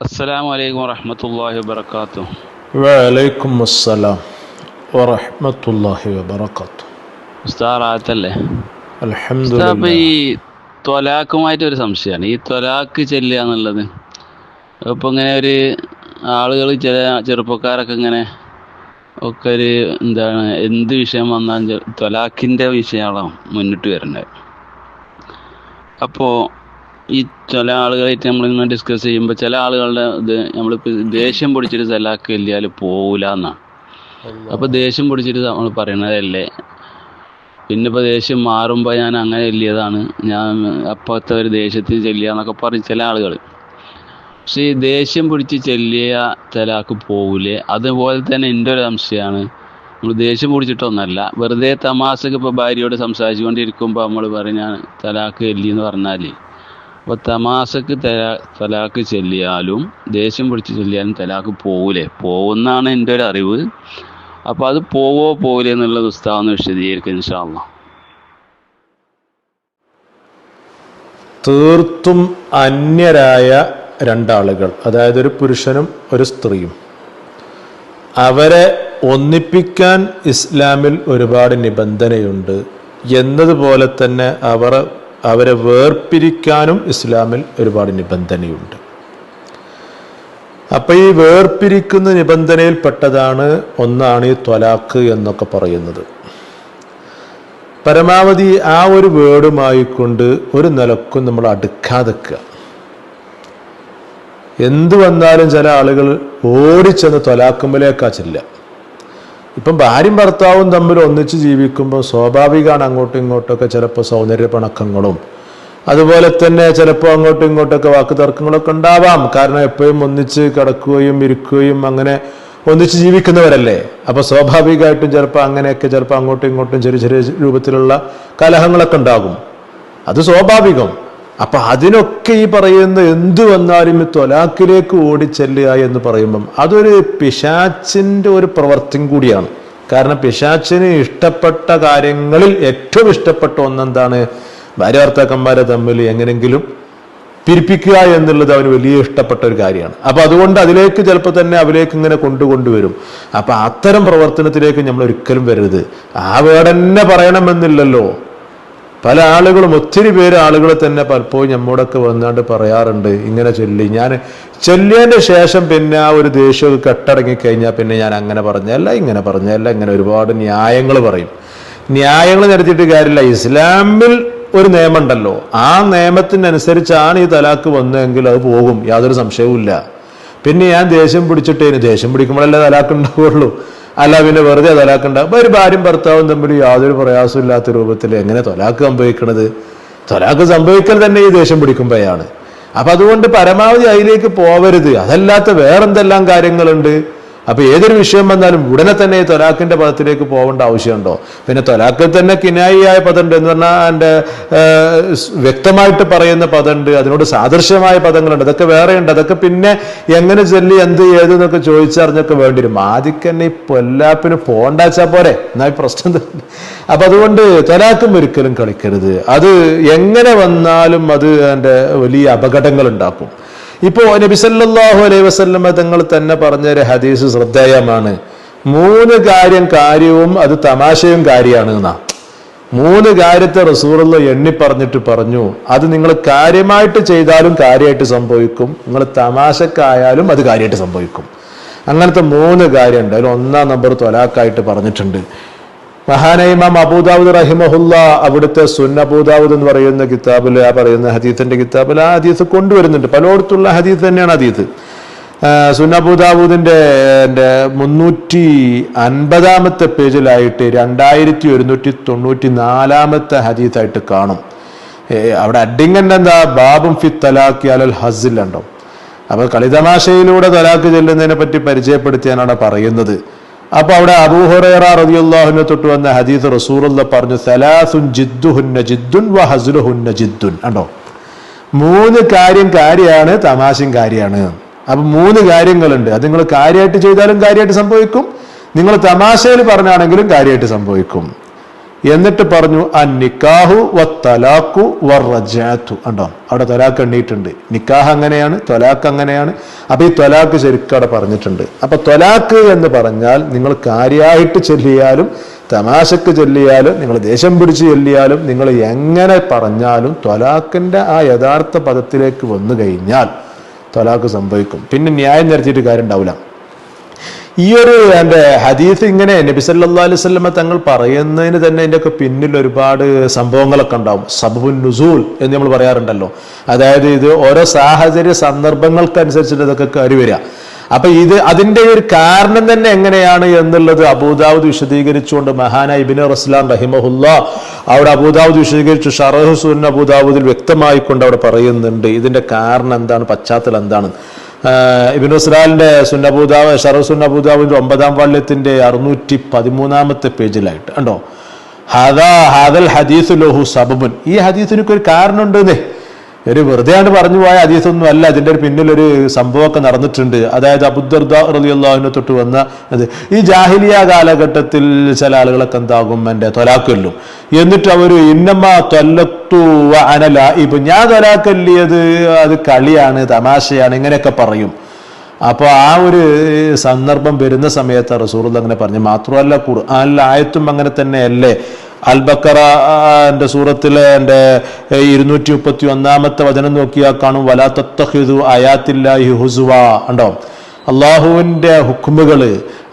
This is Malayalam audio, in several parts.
السلام عليكم ورحمة الله وبركاته വലൈക്കും അസ്സലാം വറഹ്മത്തുള്ളാഹി വബറകാത്തു ഉസ്താറാത്തല്ലേ ഉസ്താ അൽഹംദുലില്ലാ അപ്പൊ ഈ ത്വലാഖുമായിട്ട് ഒരു സംശയമാണ് ഈ ത്വലാഖ് ചെല്ലുക എന്നുള്ളത് ഇപ്പൊ ഇങ്ങനെ ഒരു ആളുകൾ ചില ചെറുപ്പക്കാരൊക്കെ ഇങ്ങനെ ഒക്കെ ഒരു എന്താണ് എന്ത് വിഷയം വന്നാലും ത്വലാഖിൻ്റെ വിഷയമാണ് മുന്നിട്ട് വരുന്നത് അപ്പോൾ ഈ ചില ആളുകളായിട്ട് നമ്മളിങ്ങനെ ഡിസ്കസ് ചെയ്യുമ്പോൾ ചില ആളുകളുടെ ഇത് നമ്മളിപ്പോൾ ദേഷ്യം പിടിച്ചിട്ട് തലാഖ് വലിയാൽ പോകില്ല എന്നാണ് അപ്പോൾ ദേഷ്യം പിടിച്ചിട്ട് നമ്മൾ പറയണതല്ലേ പിന്നെ ഇപ്പോൾ ദേഷ്യം മാറുമ്പോൾ ഞാൻ അങ്ങനെ ചെല്ലിയതാണ്. ഞാൻ അപ്പോഴത്തെ ഒരു ദേഷ്യത്തിൽ ചെല്ലുക എന്നൊക്കെ പറഞ്ഞ് ചില ആളുകൾ പക്ഷേ ഈ ദേഷ്യം പിടിച്ച് ചെല്ലിയ തലാക്ക് പോകില്ലേ അതുപോലെ തന്നെ എന്റെ ഒരു സംശയമാണ് നമ്മൾ ദേഷ്യം പിടിച്ചിട്ടൊന്നല്ല. വെറുതെ തമാശക്ക് ഇപ്പോൾ ഭാര്യയോട് സംസാരിച്ചുകൊണ്ടിരിക്കുമ്പോൾ നമ്മൾ പറയും ഞാൻ തലാക്ക് എല്ലി എന്ന് പറഞ്ഞാൽ അപ്പോൾ തമാശക്ക് തലാക്ക് ചെല്ലിയാലും ദേഷ്യം പിടിച്ച് ചെല്ലിയാലും തലാക്ക് പോവില്ലേ പോകുന്നാണ് എന്റെ ഒരു അറിവ്. അപ്പോൾ അത് പോവോ പോവില്ലേ എന്നുള്ളത് ഉസ്താവെന്ന് വിശദീകരിക്കും ഇൻഷാല്ല തീർത്തും അന്യരായ രണ്ടാളുകൾ അതായത് ഒരു പുരുഷനും ഒരു സ്ത്രീയും അവരെ ഒന്നിപ്പിക്കാൻ ഇസ്ലാമിൽ ഒരുപാട് നിബന്ധനയുണ്ട്. എന്നതുപോലെ തന്നെ അവർ അവരെ വേർപിരിക്കാനും ഇസ്ലാമിൽ ഒരുപാട് നിബന്ധനയുണ്ട്. അപ്പൊ ഈ വേർപിരിക്കുന്ന നിബന്ധനയിൽപ്പെട്ടതാണ് ഒന്നാണ് ഈ ത്വലാക്ക് എന്നൊക്കെ പറയുന്നത്. പരമാവധി ആ ഒരു വേർഡുമായി കൊണ്ട് ഒരു നിലക്കും നമ്മൾ അടുക്കാതെക്കുക. എന്തു വന്നാലും ചില ആളുകൾ ഓടിച്ചെന്ന് തൊലാക്കുമ്പലേക്കാ ചെല്ലുക. ഇപ്പം ഭാര്യയും ഭർത്താവും തമ്മിൽ ഒന്നിച്ച് ജീവിക്കുമ്പോൾ സ്വാഭാവികമാണ് അങ്ങോട്ടും ഇങ്ങോട്ടൊക്കെ ചിലപ്പോൾ സൗന്ദര്യ പണക്കങ്ങളും. അതുപോലെ തന്നെ ചിലപ്പോൾ അങ്ങോട്ടും ഇങ്ങോട്ടൊക്കെ വാക്ക് തർക്കങ്ങളൊക്കെ ഉണ്ടാവാം. കാരണം എപ്പോഴും ഒന്നിച്ച് കിടക്കുകയും ഇരിക്കുകയും അങ്ങനെ ഒന്നിച്ച് ജീവിക്കുന്നവരല്ലേ? അപ്പോൾ സ്വാഭാവികമായിട്ടും ചിലപ്പോൾ അങ്ങനെയൊക്കെ ചിലപ്പോൾ അങ്ങോട്ടും ഇങ്ങോട്ടും ചെറിയ ചെറിയ രൂപത്തിലുള്ള കലഹങ്ങളൊക്കെ ഉണ്ടാകും. അത് സ്വാഭാവികം. അപ്പൊ അതിനൊക്കെ ഈ പറയുന്ന എന്തു വന്നാലും തൊലാക്കിലേക്ക് ഓടിച്ചെല്ലുക എന്ന് പറയുമ്പം അതൊരു പിശാച്ചിന്റെ ഒരു പ്രവർത്തിയും കൂടിയാണ്. കാരണം പിശാച്ചിന് ഇഷ്ടപ്പെട്ട കാര്യങ്ങളിൽ ഏറ്റവും ഇഷ്ടപ്പെട്ട ഒന്നെന്താണ്? ഭാര്യ ഭർത്താക്കന്മാരെ തമ്മിൽ എങ്ങനെങ്കിലും പിരിപ്പിക്കുക എന്നുള്ളത് അവന് വലിയ ഇഷ്ടപ്പെട്ട ഒരു കാര്യമാണ്. അപ്പൊ അതുകൊണ്ട് അതിലേക്ക് ചിലപ്പോൾ തന്നെ അവലേക്ക് ഇങ്ങനെ കൊണ്ടുകൊണ്ടുവരും. അപ്പൊ അത്തരം പ്രവർത്തനത്തിലേക്ക് നമ്മൾ ഒരിക്കലും വരരുത്. ആ വേടന്നെ പറയണമെന്നില്ലല്ലോ. പല ആളുകളും ഒത്തിരി പേര് ആളുകൾ തന്നെ പലപ്പോഴും നമ്മോടൊക്കെ വന്നാണ്ട് പറയാറുണ്ട്. ഇങ്ങനെ ചൊല്ലി. ഞാൻ ചൊല്ലിയതിന്റെ ശേഷം പിന്നെ ആ ഒരു ദേഷ്യം കെട്ടടങ്ങി കഴിഞ്ഞാൽ പിന്നെ ഞാൻ അങ്ങനെ പറഞ്ഞല്ല ഇങ്ങനെ പറഞ്ഞല്ല ഇങ്ങനെ ഒരുപാട് ന്യായങ്ങൾ പറയും. ന്യായങ്ങൾ നടത്തിയിട്ട് കാര്യമില്ല. ഇസ്ലാമിൽ ഒരു നിയമമുണ്ടല്ലോ. ആ നിയമത്തിനനുസരിച്ചാണ് ഈ തലാക്ക് വന്നതെങ്കിൽ അത് പോകും. യാതൊരു സംശയവുമില്ല. പിന്നെ ഞാൻ ദേഷ്യം പിടിച്ചിട്ടേന്. ദേഷ്യം പിടിക്കുമ്പോഴല്ലേ തലാക്ക് ഉണ്ടാവുള്ളൂ. അല്ല പിന്നെ വെറുതെ തലാക്ക് അപ്പൊ ഒരു ഭാര്യയും ഭർത്താവും തമ്മിൽ യാതൊരു പ്രയാസമില്ലാത്ത രൂപത്തിൽ എങ്ങനെ തൊലാക്ക് സംഭവിക്കണത്? തൊലാക്ക് സംഭവിക്കൽ തന്നെ ഈ ദേഷ്യം പിടിക്കുമ്പോഴാണ്. അപ്പൊ അതുകൊണ്ട് പരമാവധി അതിലേക്ക് പോവരുത്. അതല്ലാത്ത വേറെന്തെല്ലാം കാര്യങ്ങളുണ്ട്? അപ്പൊ ഏതൊരു വിഷയം വന്നാലും ഉടനെ തന്നെ തൊലാക്കിന്റെ പദത്തിലേക്ക് പോകേണ്ട ആവശ്യമുണ്ടോ? പിന്നെ തൊലാഖിൽ തന്നെ കിനായിയായ പദമുണ്ട് എന്ന് പറഞ്ഞാൽ എന്റെ വ്യക്തമായിട്ട് പറയുന്ന പദമുണ്ട് അതിനോട് സാദൃശ്യമായ പദങ്ങളുണ്ട്. അതൊക്കെ വേറെയുണ്ട്. അതൊക്കെ പിന്നെ എങ്ങനെ ചൊല്ലി എന്ത് ഏത് എന്നൊക്കെ ചോദിച്ചറിഞ്ഞൊക്കെ വേണ്ടി വരും. ആദ്യം തന്നെ ഈ പൊല്ലാപ്പിന് പോണ്ടാച്ചാ പോരെ? എന്നാ പ്രശ്നം. അപ്പൊ അതുകൊണ്ട് തൊലാക്കും ഒരിക്കലും കളിക്കരുത്. അത് എങ്ങനെ വന്നാലും അത് എന്റെ വലിയ അപകടങ്ങൾ ഉണ്ടാക്കും. ഇപ്പോ നബിസല്ലാഹു അലൈഹി വസല്ലമ തങ്ങൾ തന്നെ പറഞ്ഞൊരു ഹദീസ് ശ്രദ്ധേയമാണ്. മൂന്ന് കാര്യം കാര്യവും അത് തമാശയും കാര്യമാണ് എന്നാ. മൂന്ന് കാര്യത്തെ റസൂറുള്ള എണ്ണി പറഞ്ഞിട്ട് പറഞ്ഞു. അത് നിങ്ങൾ കാര്യമായിട്ട് ചെയ്താലും കാര്യമായിട്ട് സംഭവിക്കും. നിങ്ങൾ തമാശക്കായാലും അത് കാര്യമായിട്ട് സംഭവിക്കും. അങ്ങനത്തെ മൂന്ന് കാര്യമുണ്ട് അതിൽ ഒന്നാം നമ്പർ തൊലാക്കായിട്ട് പറഞ്ഞിട്ടുണ്ട്. മഹാനായ ഇമാം അബൂദാവുദ് റഹിമഹുല്ല അവിടുത്തെ സുന്ന അബൂദാവുദ് എന്ന് പറയുന്ന കിതാബിൽ ആ പറയുന്ന ഹദീത്തിന്റെ കിതാബിൽ ആ ഹദീസ് കൊണ്ടുവരുന്നുണ്ട്. പലയിടത്തുള്ള ഹദീസ് തന്നെയാണ് ഹദീസ്. ആ, സുന്ന അബൂദാവൂദിന്റെ മുന്നൂറ്റി അൻപതാമത്തെ പേജിലായിട്ട് രണ്ടായിരത്തി ഒരുന്നൂറ്റി തൊണ്ണൂറ്റി നാലാമത്തെ ഹദീസായിട്ട് കാണും. അവിടെ അഡിങ്ങന്റെ എന്താ? ബാബും ഫി തലാഖി അലൽ ഹസിൽ ഉണ്ടോ അപ്പൊ കളിതമാശയിലൂടെ തലാക്ക് ചെല്ലുന്നതിനെ പറ്റി പരിചയപ്പെടുത്തിയാണ് പറയുന്നത്. അപ്പൊ അവിടെ അബൂഹുറൈറ തൊട്ട് വന്ന ഹദീസ് റസൂലുള്ള പറഞ്ഞു സലാസുൻ ജിദ്ദുഹുന്ന ജിദ്ദുൻ വ ഹസുലുഹുന്ന ജിദ്ദുൻ. കണ്ടോ? മൂന്ന് കാര്യം കാര്യമാണ് തമാശയും കാര്യമാണ്. അപ്പൊ മൂന്ന് കാര്യങ്ങളുണ്ട്. അത് നിങ്ങൾ കാര്യമായിട്ട് ചെയ്താലും കാര്യമായിട്ട് സംഭവിക്കും. നിങ്ങൾ തമാശയിൽ പറഞ്ഞാണെങ്കിലും കാര്യമായിട്ട് സംഭവിക്കും. എന്നിട്ട് പറഞ്ഞു ആ നിക്കാഹു വ തലാഖു വറജാത്തു. കണ്ടോ? അവിടെ തൊലാക്ക് എണ്ണീട്ടുണ്ട് നിക്കാഹ് അങ്ങനെയാണ് തൊലാക്ക് അങ്ങനെയാണ്. അപ്പൊ ഈ തൊലാക്ക് ശരിക്കും അവിടെ പറഞ്ഞിട്ടുണ്ട്. അപ്പൊ തൊലാക്ക് എന്ന് പറഞ്ഞാൽ നിങ്ങൾ കാര്യമായിട്ട് ചൊല്ലിയാലും തമാശക്ക് ചൊല്ലിയാലും നിങ്ങൾ ദേശം പിടിച്ച് ചൊല്ലിയാലും നിങ്ങൾ എങ്ങനെ പറഞ്ഞാലും തൊലാക്കിന്റെ ആ യഥാർത്ഥ പദത്തിലേക്ക് വന്നു കഴിഞ്ഞാൽ തൊലാക്ക് സംഭവിക്കും. പിന്നെ ന്യായം നിരത്തിയിട്ട് കാര്യം ഉണ്ടാവില്ല ഈ ഒരു എന്റെ ഹദീസ് ഇങ്ങനെ നബി സല്ലല്ലാഹു അലൈഹി വസല്ലമ തങ്ങൾ പറയുന്നതിന് തന്നെ ഇതിന്റെ ഒക്കെ പിന്നിൽ ഒരുപാട് സംഭവങ്ങളൊക്കെ ഉണ്ടാവും. സബുൻ നുസൂൽ എന്ന് നമ്മൾ പറയാറുണ്ടല്ലോ. അതായത് ഇത് ഓരോ സാഹചര്യ സന്ദർഭങ്ങൾക്കനുസരിച്ചിട്ട് ഇതൊക്കെ കയറി വരിക. അപ്പൊ ഇത് അതിന്റെ ഒരു കാരണം തന്നെ എങ്ങനെയാണ് എന്നുള്ളത് അബൂദാവൂദ് വിശദീകരിച്ചുകൊണ്ട് മഹാന ഇബിന് റസ്ലാം റഹിമഹുല്ല അവിടെ അബൂദാവൂദ് വിശദീകരിച്ചു. ഷറഹുസൂൻ അബൂദാവൂദിൽ വ്യക്തമായിക്കൊണ്ട് അവിടെ പറയുന്നുണ്ട് ഇതിന്റെ കാരണം എന്താണ് പശ്ചാത്തലം എന്താണ്. ഇബിൻ റസ്ലാലിന്റെ സുന്നബൂദാവ് ഷറു സുൻ അബൂദാവിന്റെ ഒമ്പതാം വള്ളിയത്തിന്റെ അറുന്നൂറ്റി പതിമൂന്നാമത്തെ പേജിലായിട്ട്. കണ്ടോ? ഹാദാ ഹാദൽ ഹദീസ് ലോഹു സബബുൻ. ഈ ഹദീസിനൊക്കെ ഒരു കാരണമുണ്ടെന്നേ ഒരു വെറുതെ ആണ് പറഞ്ഞു പോയ അതീസൊന്നും അല്ല അതിന്റെ ഒരു പിന്നിൽ ഒരു സംഭവമൊക്കെ നടന്നിട്ടുണ്ട്. അതായത് അബുദർദ റളിയല്ലാഹുവിനെ തൊട്ട് വന്ന അത് ഈ ജാഹിലിയ കാലഘട്ടത്തിൽ ചില ആളുകളൊക്കെ എന്താകും? എന്റെ തൊലാക്കൊല്ലും. എന്നിട്ട് അവർ ഇന്നമ്മ തൊല്ലത്തു അനല ഇപ്പൊ ഞാൻ തൊലാക്കല്ലിയത് അത് കളിയാണ് തമാശയാണ് ഇങ്ങനെയൊക്കെ പറയും. അപ്പോൾ ആ ഒരു സന്ദർഭം വരുന്ന സമയത്ത് റസൂർ അങ്ങനെ പറഞ്ഞു. മാത്രമല്ല ഖുർആാനിലെ ആയത്തും അങ്ങനെ തന്നെയല്ലേ? അൽ ബക്കറ എന്റെ സൂറത്തിലെ എന്റെ ഇരുന്നൂറ്റി മുപ്പത്തി ഒന്നാമത്തെ വചനം നോക്കിയാൽ കാണും വലാ തത്തഹിദു അയാത്തില്ലാഹി ഹുസുവ ഉണ്ടോ അള്ളാഹുവിന്റെ ഹുക്കുമുകൾ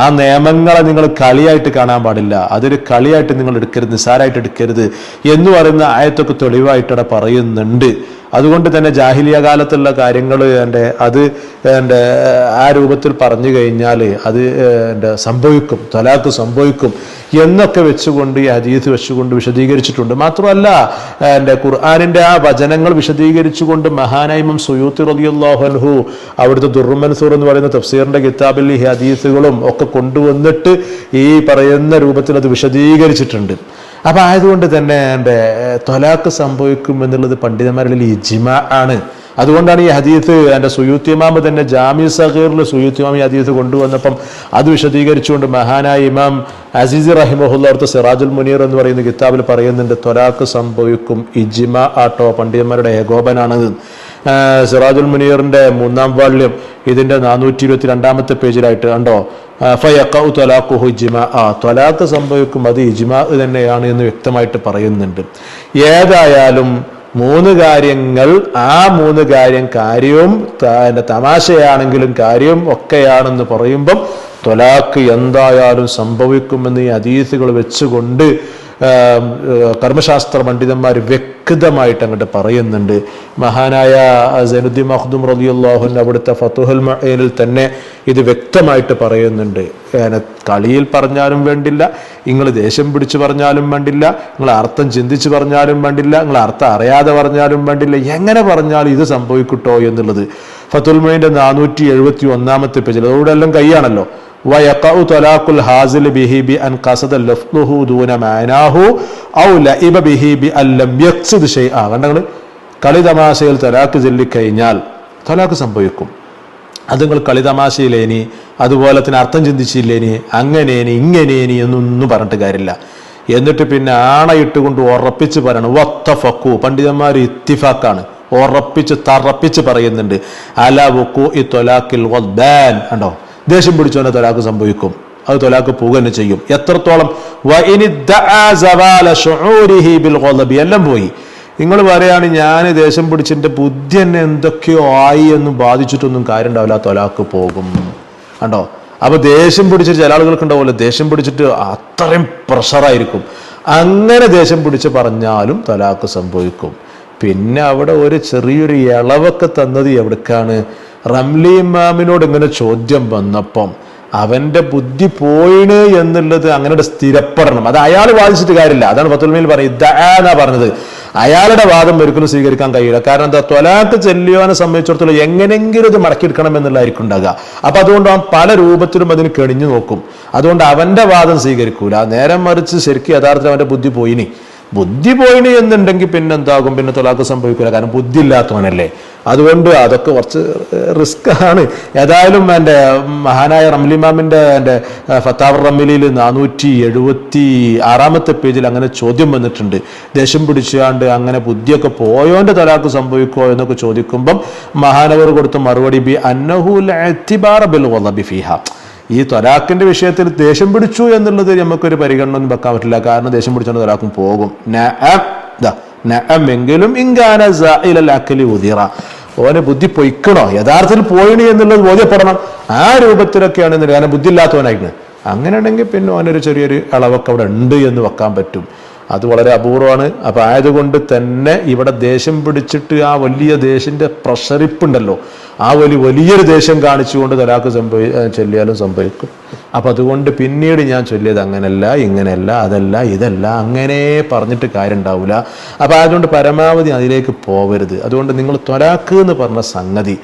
ആ നിയമങ്ങളെ നിങ്ങൾ കളിയായിട്ട് കാണാൻ പാടില്ല. അതൊരു കളിയായിട്ട് നിങ്ങൾ എടുക്കരുത് നിസാരമായിട്ട് എടുക്കരുത് എന്ന് പറയുന്ന ആയത്തൊക്കെ തെളിവായിട്ട് അവിടെ പറയുന്നുണ്ട്. അതുകൊണ്ട് തന്നെ ജാഹിലിയ കാലത്തുള്ള കാര്യങ്ങൾ എന്റെ അത് എന്റെ ആ രൂപത്തിൽ പറഞ്ഞു കഴിഞ്ഞാൽ അത് എന്റെ സംഭവിക്കും തലാക്ക് സംഭവിക്കും എന്നൊക്കെ വെച്ചുകൊണ്ട് ഈ ഹദീസ് വെച്ചുകൊണ്ട് വിശദീകരിച്ചിട്ടുണ്ട്. മാത്രമല്ല എന്റെ ഖുർആാനിന്റെ ആ വചനങ്ങൾ വിശദീകരിച്ചുകൊണ്ട് മഹാനൈമം സുയൂത്തി റബിയുള്ളാഹൻഹു അവിടുത്തെ ദുർമൻസൂർ എന്ന് പറയുന്ന തഫ്സീറിന്റെ കിതാബിൽ ഈ ഹദീസുകളും ഒക്കെ കൊണ്ടുവന്നിട്ട് ഈ പറയുന്ന രൂപത്തിൽ അത് വിശദീകരിച്ചിട്ടുണ്ട്. അപ്പൊ ആയതുകൊണ്ട് തന്നെ എന്റെ തൊലാക്ക് സംഭവിക്കും എന്നുള്ളത് പണ്ഡിതന്മാരുടെ ഇജിമ ആണ്. അതുകൊണ്ടാണ് ഈ ഹദീത്ത് എന്റെ സുയൂത്യമാമ തന്നെ ജാമി സഹീറിൽ സുയൂത്തിമാമ ഈ ഹദീസ് കൊണ്ടുവന്നപ്പം അത് വിശദീകരിച്ചുകൊണ്ട് മഹാനായ ഇമാം അസീസ് റഹിമഹുല്ല അടുത്ത സിറാജുൽ മുനീർ എന്ന് പറയുന്ന കിതാബിൽ പറയുന്നുണ്ട് തൊലാക്ക് സംഭവിക്കും ഇജിമ ആട്ടോ പണ്ഡിതന്മാരുടെ ഏകോപനാണത്. സിറാജുൽ മുനീറിന്റെ മൂന്നാം വാള്യം ഇതിന്റെ നാനൂറ്റി ഇരുപത്തി രണ്ടാമത്തെ പേജിലായിട്ട് കണ്ടോ ഫയക്കു സംഭവിക്കും അത് ഇജിമ തന്നെയാണ് എന്ന് വ്യക്തമായിട്ട് പറയുന്നുണ്ട്. ഏതായാലും മൂന്ന് കാര്യങ്ങൾ ആ മൂന്ന് കാര്യം കാര്യവും തമാശയാണെങ്കിലും കാര്യവും ഒക്കെയാണെന്ന് പറയുമ്പം തൊലാക്ക് എന്തായാലും സംഭവിക്കുമെന്ന് ഈ ഹദീസുകൾ വെച്ചുകൊണ്ട് കർമ്മശാസ്ത്ര പണ്ഡിതന്മാർ വ്യക്തമായിട്ട് അങ്ങോട്ട് പറയുന്നുണ്ട്. മഹാനായ സൈനുദ്ദീൻ മഹ്ദും റലിയുള്ളാഹുൻ അവിടുത്തെ ഫത്തുഹുൽ മഹേനിൽ തന്നെ ഇത് വ്യക്തമായിട്ട് പറയുന്നുണ്ട്. കളിയിൽ പറഞ്ഞാലും വേണ്ടില്ല നിങ്ങൾ ദേഷ്യം പിടിച്ച് പറഞ്ഞാലും വേണ്ടില്ല നിങ്ങൾ അർത്ഥം ചിന്തിച്ച് പറഞ്ഞാലും വേണ്ടില്ല നിങ്ങൾ അർത്ഥം അറിയാതെ പറഞ്ഞാലും വേണ്ടില്ല എങ്ങനെ പറഞ്ഞാലും ഇത് സംഭവിക്കട്ടോ എന്നുള്ളത്. ഫത്തുൽ മൊയിന്റെ നാനൂറ്റി എഴുപത്തി ഒന്നാമത്തെ പേജിൽ അതോടെ എല്ലാം കൈയാണല്ലോ. ويقع طلاق الحاصل به بأن قصد لفظه دون معناه أو لعب به بأن لم يقصد شيئا കണ്ടങ്ങൾ കളി തമാശയിൽ തലാക്ക് ചൊല്ലിക്കഴിഞ്ഞാൽ തലാക്ക് സംഭവിക്കും അത് നിങ്ങൾ കളി തമാശയിലേനി അതുപോലെ തന്നെ അർത്ഥം ചിന്തിച്ചില്ലേനി അങ്ങനേനി ഇങ്ങനേനി എന്നൊന്നും പറഞ്ഞിട്ട് കാര്യമില്ല എന്നിട്ട് പിന്നെ ആണയിട്ടുകൊണ്ട് ഉറപ്പിച്ച് പറയണം വത്തഫക്കു പണ്ഡിതന്മാർ ഇത്തിഫാക്കാണ് ഉറപ്പിച്ച് തറപ്പിച്ച് പറയുന്നുണ്ട് അല വുക്കു ഈ തൊലാക്കിൽ വദ്ബാൻ കണ്ടോ ദേഷ്യം പിടിച്ചോനെ തൊലാക്ക് സംഭവിക്കും. അത് തൊലാക്ക് പോവുക തന്നെ ചെയ്യും. എത്രത്തോളം എല്ലാം പോയി. നിങ്ങൾ പറയാണ് ഞാൻ ദേഷ്യം പിടിച്ചതിന്റെ ബുദ്ധി എന്നെ എന്തൊക്കെയോ ആയി എന്ന് ബാധിച്ചിട്ടൊന്നും കാര്യം ഉണ്ടാവില്ല തൊലാക്ക് പോകും. കണ്ടോ? അപ്പൊ ദേഷ്യം പിടിച്ചിട്ട് ചില ആളുകൾക്ക് ഉണ്ടാവില്ല ദേഷ്യം പിടിച്ചിട്ട് അത്രയും പ്രഷറായിരിക്കും അങ്ങനെ ദേഷ്യം പിടിച്ച് പറഞ്ഞാലും തലാക്ക് സംഭവിക്കും. പിന്നെ അവിടെ ഒരു ചെറിയൊരു ഇളവൊക്കെ തന്നത് എവിടേക്കാണ്? റംലി ഇമാമിനോട് ഇങ്ങനെ ചോദ്യം വന്നപ്പം അവന്റെ ബുദ്ധി പോയിണ് എന്നുള്ളത് അങ്ങനെ സ്ഥിരപ്പെടണം. അത് അയാൾ വാദിച്ചിട്ട് കാര്യമില്ല. അതാണ് പത്തുൽമയിൽ പറയുന്നത് എന്നാ പറഞ്ഞത്. അയാളുടെ വാദം ഒരിക്കലും സ്വീകരിക്കാൻ കഴിയില്ല. കാരണം എന്താ? തൊലാക്ക് ചെല്ലിയോനെ സംബന്ധിച്ചിടത്തോളം എങ്ങനെങ്കിലും ഇത് മടക്കിയെടുക്കണം എന്നുള്ളതായിരിക്കും ഉണ്ടാകുക അപ്പൊ അതുകൊണ്ട് അവൻ പല രൂപത്തിലും അതിന് കെണിഞ്ഞു നോക്കും. അതുകൊണ്ട് അവന്റെ വാദം സ്വീകരിക്കൂല. നേരം മറിച്ച് ശരിക്കും യഥാർത്ഥത്തിൽ അവന്റെ ബുദ്ധി പോയിനി. ബുദ്ധി പോയിനി എന്നുണ്ടെങ്കിൽ പിന്നെന്താകും? പിന്നെ തൊലാക്ക് സംഭവിക്കില്ല കാരണം ബുദ്ധി ഇല്ലാത്തവനല്ലേ. അതുകൊണ്ട് അതൊക്കെ കുറച്ച് റിസ്ക് ആണ്. ഏതായാലും എന്റെ മഹാനായ റംലിമാമിന്റെ എന്റെ ഫത്താവർ റമ്മിലിയിൽ നാനൂറ്റി എഴുപത്തി ആറാമത്തെ പേജിൽ അങ്ങനെ ചോദ്യം വന്നിട്ടുണ്ട്. ദേഷ്യം പിടിച്ചാണ്ട് അങ്ങനെ ബുദ്ധിയൊക്കെ പോയോന്റെ തലാക്ക് സംഭവിക്കുമോ എന്നൊക്കെ ചോദിക്കുമ്പം മഹാനവർ കൊടുത്ത മറുപടി ബി അന്നഹുൽ ബിൽ ഈ തൊലാക്കിന്റെ വിഷയത്തിൽ ദേഷ്യം പിടിച്ചു എന്നുള്ളത് നമുക്കൊരു പരിഗണന ഒന്നും വെക്കാൻ പറ്റില്ല. കാരണം ദേഷ്യം പിടിച്ചുകൊണ്ട് തൊലാക്കും പോകും. നഅം. ദാ, നഅം എങ്കിലും ഇങ്കാന സായിലൽ അക്കലി ഉദിറ. ഓനെ ബുദ്ധി പൊയ്ക്കണോ? യഥാർത്ഥത്തിൽ പോയിണി എന്നുള്ളത് ബോധ്യപ്പെടണം. ആ രൂപത്തിലൊക്കെയാണ് കാരണം ബുദ്ധി ഇല്ലാത്തവനായിരുന്നു അങ്ങനെയാണെങ്കിൽ പിന്നെ ഓനൊരു ചെറിയൊരു അളവൊക്കെ അവിടെ ഉണ്ട് എന്ന് വെക്കാൻ പറ്റും. അത് വളരെ അപൂർവമാണ്. അപ്പം ആയതുകൊണ്ട് തന്നെ ഇവിടെ ദേഷ്യം പിടിച്ചിട്ട് ആ വലിയ ദേശിന്റെ പ്രഷറിപ്പുണ്ടല്ലോ. ആ വലിയ വലിയൊരു ദേഷ്യം കാണിച്ചുകൊണ്ട് തലാക്ക് സംഭവി ചൊല്ലിയാലും സംഭവിക്കും. അപ്പം അതുകൊണ്ട് പിന്നീട് ഞാൻ ചൊല്ലിയത് അങ്ങനെയല്ല ഇങ്ങനെയല്ല അതല്ല ഇതല്ല അങ്ങനെ പറഞ്ഞിട്ട് കാര്യം ഉണ്ടാവില്ല അപ്പം അതുകൊണ്ട് പരമാവധി അതിലേക്ക് പോവരുത്. അതുകൊണ്ട് നിങ്ങൾ തൊലാക്ക് എന്ന് പറഞ്ഞ സംഗതി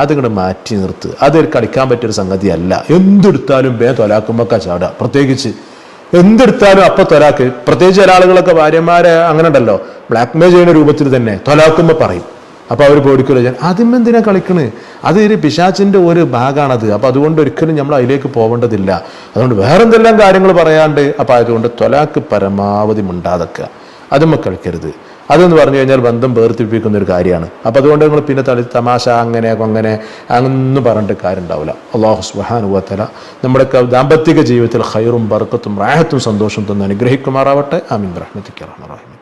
അതിങ്ങോട്ട് മാറ്റി നിർത്ത്. അതൊരു കളിക്കാൻ പറ്റിയൊരു സംഗതിയല്ല. എന്തെടുത്താലും ബേ തൊലാക്കുമ്പോൾ ചാടുക പ്രത്യേകിച്ച് എന്തെടുത്താലും അപ്പൊ തൊലാക്ക്. പ്രത്യേകിച്ച് ചില ആളുകളൊക്കെ ഭാര്യമാരെ അങ്ങനെ ഉണ്ടല്ലോ. ബ്ലാക്ക് മെയിൽ ചെയ്യുന്ന രൂപത്തിൽ തന്നെ തൊലാക്കുമ്പോ പറയും. അപ്പൊ അവർ പേടിക്കില്ല ഞാൻ അതിമെന്തിനാ കളിക്കണ്? അത് ഒരു പിശാച്ചിന്റെ ഒരു ഭാഗമാണത് അപ്പൊ അതുകൊണ്ട് ഒരിക്കലും നമ്മൾ അതിലേക്ക് പോകേണ്ടതില്ല അതുകൊണ്ട് വേറെന്തെല്ലാം കാര്യങ്ങൾ പറയാണ്ട് അപ്പൊ അതുകൊണ്ട് തൊലാക്ക് പരമാവധി മുണ്ടാതെക്കുക അതുമ്മ കളിക്കരുത്. അതെന്ന് പറഞ്ഞു കഴിഞ്ഞാൽ ബന്ധം വേർതിരിപ്പിക്കുന്ന ഒരു കാര്യമാണ്. അപ്പം അതുകൊണ്ട് നിങ്ങൾ പിന്നെ തളി തമാശ അങ്ങനെ അങ്ങനെ അങ്ങൊന്നും പറഞ്ഞിട്ട് കാര്യം ഉണ്ടാവില്ല അള്ളാഹു സുബാനുവത്തല നമ്മുടെ ദാമ്പത്തിക ജീവിതത്തിൽ ഹൈറും ബർക്കത്തും റാഹത്തും സന്തോഷം തന്നെ അനുഗ്രഹിക്കുമാറാവട്ടെ. ആമീൻ. റഹ്മത്തിക്ക് റഹ്മ റഹീം